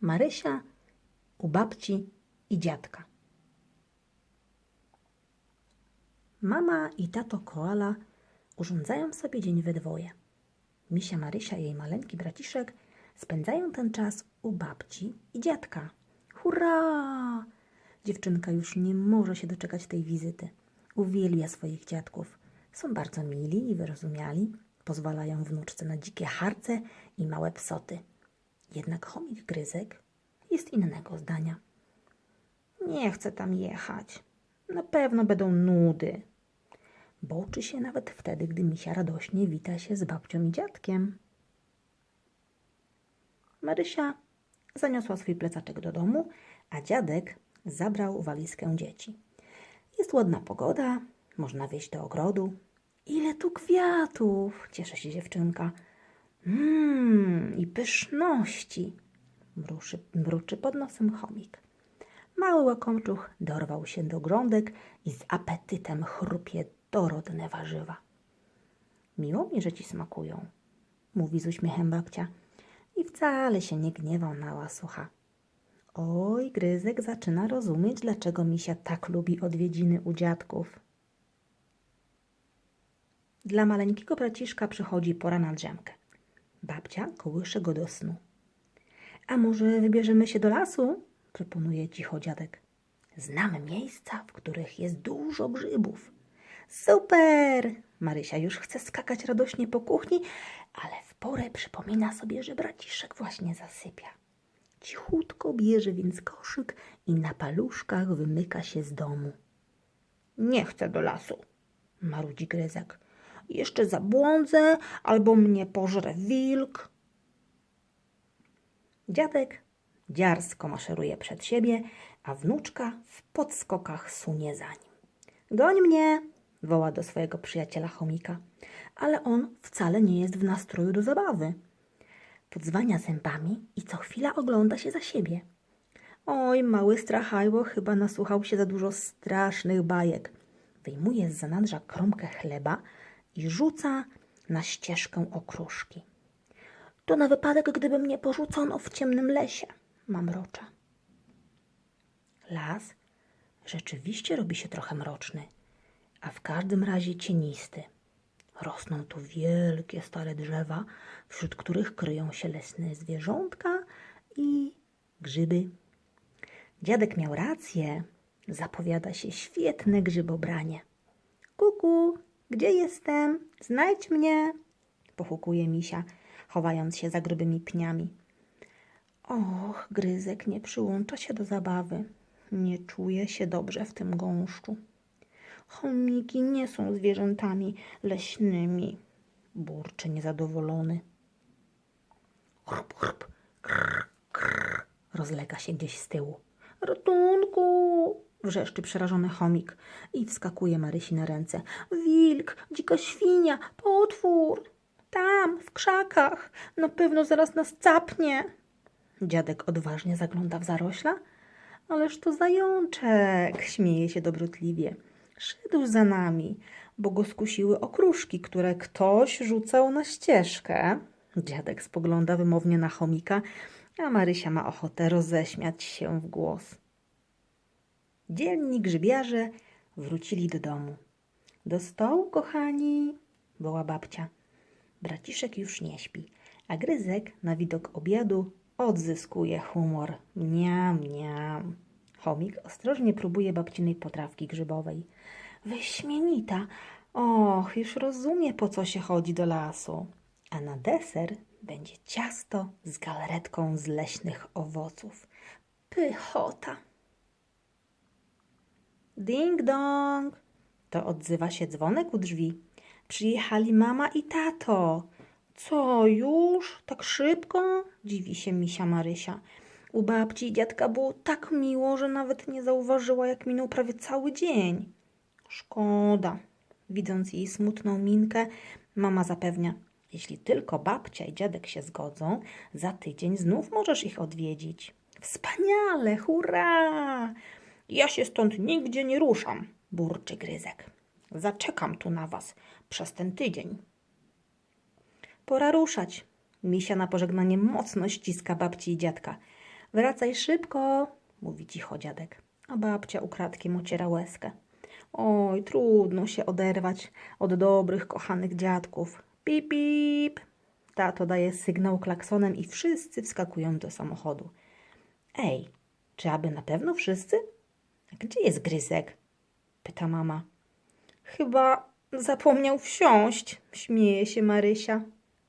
Marysia u babci i dziadka. Mama i tato koala urządzają sobie dzień we dwoje. Misia Marysia i jej maleńki braciszek spędzają ten czas u babci i dziadka. Hurra! Dziewczynka już nie może się doczekać tej wizyty. Uwielbia swoich dziadków. Są bardzo mili i wyrozumiali. Pozwalają wnuczce na dzikie harce i małe psoty. Jednak chomik Gryzek jest innego zdania. Nie chcę tam jechać. Na pewno będą nudy. Boczy się nawet wtedy, gdy misia radośnie wita się z babcią i dziadkiem. Marysia zaniosła swój plecaczek do domu, a dziadek zabrał walizkę dzieci. Jest ładna pogoda, można wyjść do ogrodu. Ile tu kwiatów! Cieszy się dziewczynka. Mmm, i pyszności! Mruczy, mruczy pod nosem chomik. Mały łakomczuch dorwał się do grądek i z apetytem chrupie dorodne warzywa. Miło mi, że ci smakują, mówi z uśmiechem babcia i wcale się nie gniewa na łasucha. Oj, Gryzek zaczyna rozumieć, dlaczego misia tak lubi odwiedziny u dziadków. Dla maleńkiego braciszka przychodzi pora na drzemkę. Babcia kołysze go do snu. A może wybierzemy się do lasu? proponuje cicho dziadek. Znam miejsca, w których jest dużo grzybów. Super! Marysia już chce skakać radośnie po kuchni, ale w porę przypomina sobie, że braciszek właśnie zasypia. Cichutko bierze więc koszyk i na paluszkach wymyka się z domu. Nie chcę do lasu, marudzi Gryzek. Jeszcze zabłądzę albo mnie pożre wilk. Dziadek dziarsko maszeruje przed siebie, a wnuczka w podskokach sunie za nim. Goń mnie! woła do swojego przyjaciela chomika, ale on wcale nie jest w nastroju do zabawy. Podzwania zębami i co chwila ogląda się za siebie. Oj, mały strachajło chyba nasłuchał się za dużo strasznych bajek. Wyjmuje z zanadrza kromkę chleba i rzuca na ścieżkę okruszki. To na wypadek, gdyby mnie porzucono w ciemnym lesie, mamrocza. Las rzeczywiście robi się trochę mroczny, a w każdym razie cienisty. Rosną tu wielkie stare drzewa, wśród których kryją się leśne zwierzątka i grzyby. Dziadek miał rację, zapowiada się świetne grzybobranie. Kuku, gdzie jestem? Znajdź mnie, pochukuje misia, chowając się za grubymi pniami. Och, Gryzek nie przyłącza się do zabawy. Nie czuje się dobrze w tym gąszczu. Chomiki nie są zwierzętami leśnymi, burczy niezadowolony. Chrup, chrup, krr, krr, rozlega się gdzieś z tyłu. Ratunku! wrzeszczy przerażony chomik i wskakuje Marysi na ręce. Wilk, dzika świnia, potwór! Tam, w krzakach, na pewno zaraz nas capnie. Dziadek odważnie zagląda w zarośla. Ależ to zajączek, śmieje się dobrotliwie. Szedł za nami, bo go skusiły okruszki, które ktoś rzucał na ścieżkę. Dziadek spogląda wymownie na chomika, a Marysia ma ochotę roześmiać się w głos. Dzielni grzybiarze wrócili do domu. Do stołu, kochani, woła babcia. Braciszek już nie śpi, a Gryzek na widok obiadu odzyskuje humor. Mniam, mniam. Chomik ostrożnie próbuje babcinej potrawki grzybowej. Wyśmienita. Och, już rozumie, po co się chodzi do lasu. A na deser będzie ciasto z galaretką z leśnych owoców. Pychota. Ding dong! To odzywa się dzwonek u drzwi. Przyjechali mama i tato. Co, już? Tak szybko? Dziwi się misia Marysia. U babci i dziadka było tak miło, że nawet nie zauważyła, jak minął prawie cały dzień. Szkoda. Widząc jej smutną minkę, mama zapewnia, jeśli tylko babcia i dziadek się zgodzą, za tydzień znów możesz ich odwiedzić. Wspaniale, hurra! Ja się stąd nigdzie nie ruszam, burczy Gryzek. Zaczekam tu na was przez ten tydzień. Pora ruszać. Misia na pożegnanie mocno ściska babci i dziadka. Wracaj szybko, mówi cicho dziadek, a babcia ukradkiem ociera łezkę. Oj, trudno się oderwać od dobrych, kochanych dziadków. Pip, pip. Tato daje sygnał klaksonem i wszyscy wskakują do samochodu. Ej, czy aby na pewno wszyscy? Gdzie jest Gryzek? Pyta mama. Chyba zapomniał wsiąść, śmieje się Marysia.